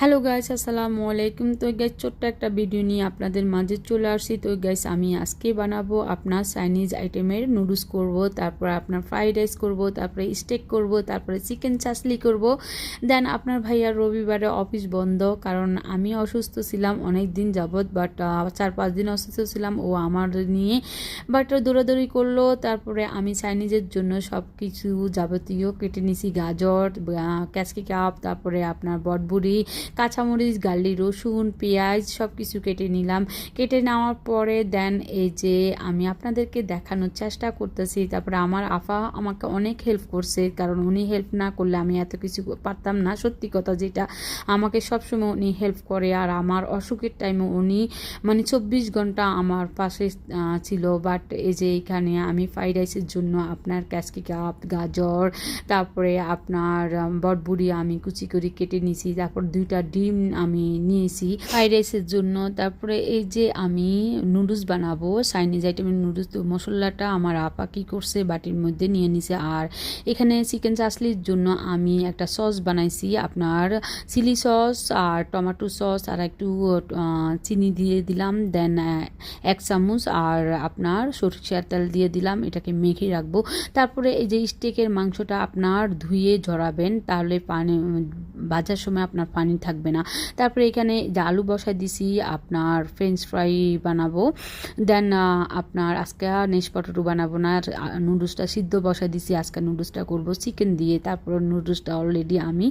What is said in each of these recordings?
Hello guys আসসালামু আলাইকুম তো গাইস ছোট্ট একটা ভিডিও নিয়ে আপনাদের মাঝে চলে আসছি। তো গাইস আমি আজকে বানাবো আপনার চাইনিজ আইটেমের নুডলস করব, তারপর আপনার ফ্রাইড রাইস করব, তারপরে স্টেক করব, তারপরে চিকেন চাসলি করব। দেন আপনার ভাইয়ার রবিবারে অফিস বন্ধ, কারণ আমি অসুস্থ ছিলাম, অনেক দিন যাবৎ বাট চার পাঁচ দিন অসুস্থ ছিলাম, ও আমার নিয়ে বাট দৌড়াদৌড়ি করল। তারপরে আমি চাইনিজের জন্য সব কিছু যাবতীয় কেটে নিছি, গাজর ক্যাসকি কাপ তারপরে আপনার বটবুড়ি কাঁচামরিচ গার্লি রসুন, পেঁয়াজ সব কিছু কেটে নিলাম। কেটে নেওয়ার পরে দেন এই যে আমি আপনাদেরকে দেখানোর চেষ্টা করতেছি। তারপরে আমার আফা আমাকে অনেক হেল্প করছে, কারণ উনি হেল্প না করলে আমি এত কিছু পারতাম না। সত্যি কথা যেটা, আমাকে সবসময় উনি হেল্প করে। আর আমার অসুখের টাইমে উনি মানে চব্বিশ ঘণ্টা আমার পাশে ছিল। বাট এই যে এখানে আমি ফ্রাইড রাইসের জন্য আপনার ক্যাসকি কাপ গাজর, তারপরে আপনার বটবুড়ি আমি কুচি করে কেটে নিছি। তারপর দুইটা ডিম আমি নিয়েছি, ফ্রাইড রাইসের জন্য। তারপরে এই যে আমি নুডলস বানাবো, চাইনিজ আইটেমের নুডলস, তো মশলাটা আমার আপা কি করছে বাটির মধ্যে নিয়ে নিছে। আর এখানে চিকেন চাসলির জন্য আমি একটা সস বানাইছি, আপনার চিলি সস আর টমেটো সস, আর একটু চিনি দিয়ে দিলাম, দেন এক চামচ, আর আপনার সরষের তেল দিয়ে দিলাম, এটাকে মেখে রাখব। তারপরে এই যে স্টেকের মাংসটা আপনার ধুয়ে ঝরাবেন, তাহলে পানি ভাজার সময় আপনার পানি থাকবে না। তারপরে এখানে যে আলু বসাই দিছি, আপনার ফ্রেঞ্চ ফ্রাই বানাবো। দেন আপনার আজকে নেশ পটেটো বানাবো না। নুডলসটা সিদ্ধ বসাই দিছি, আজকে নুডলসটা করব চিকেন দিয়ে। তারপর নুডলসটা অলরেডি আমি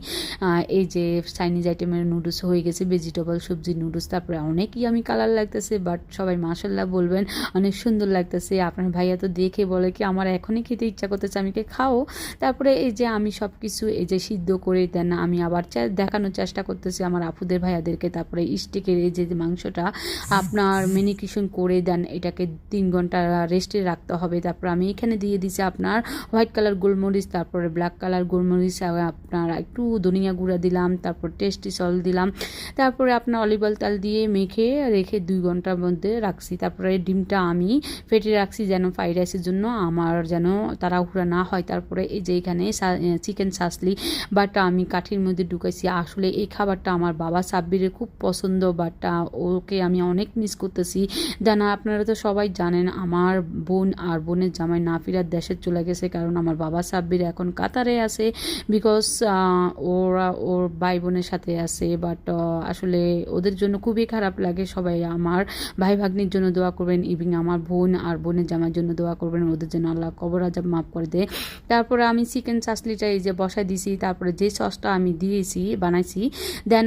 এই যে চাইনিজ আইটেমের নুডলস হয়ে গেছে ভেজিটেবল সবজি, নুডলস। তারপরে অনেকই আমি কালার লাগতেছে বাট সবাই মাসাল্লাহ বলবেন, অনেক সুন্দর লাগতেছে। আপনার ভাইয়া তো দেখে বলে কি, আমার এখনই খেতে ইচ্ছা করতেছে, আমি খাও তারপরে এই যে আমি সব কিছু এই যে সিদ্ধ করে দেন আমি আবার দেখানোর চেষ্টা করতেছি আমার আপুদের ভাইয়াদেরকে। তারপরে স্টিকের এই যে মাংসটা, আপনার মেনিকিশন করে দেন, এটাকে তিন ঘণ্টা রেস্টে রাখতে হবে। তারপর আমি এখানে দিয়ে দিছি আপনার হোয়াইট কালার গোলমরিচ, তারপরে ব্ল্যাক কালার গোলমরিচ আপনার একটু ধনিয়া গুঁড়া দিলাম, তারপর টেস্টি সল দিলাম। তারপরে আপনার অলিভ অয়েল তেল দিয়ে মেখে রেখে দুই ঘণ্টার মধ্যে রাখছি। তারপরে ডিমটা আমি ফেটে রাখছি যেন ফ্রাইড রাইসের জন্য, আমার যেন তাড়াহুড়া না হয়। তারপরে এই যে এখানে চিকেন সাসলি, বাট আমি কাঠির মধ্যে ঢুকাইছি। আসলে এই খাবারটা আমার বাবা সাব্বিরের খুব পছন্দ বাট ওকে আমি অনেক মিস করতেছি। দেন আপনারা তো সবাই জানেন, আমার বোন আর বোনের জামাই নাফিরার দেশে চলে গেছে কারণ আমার বাবা সাব্বির এখন কাতারে আছে বিকজ ওরা ওর ভাই বোনের সাথে আছে। বাট আসলে ওদের জন্য খুবই খারাপ লাগে। সবাই আমার ভাই ভাগ্নির জন্য দোয়া করবেন ইভিং আমার বোন আর বোনের জামার জন্য দোয়া করবেন, ওদের জন্য আল্লাহ কবর আজাব মাফ করে দেয় তারপরে আমি চিকেন চাসলিটা এই যে বসাই দিছি। তারপরে যে সসটা আমি দিয়েছি বানাইছি। দেন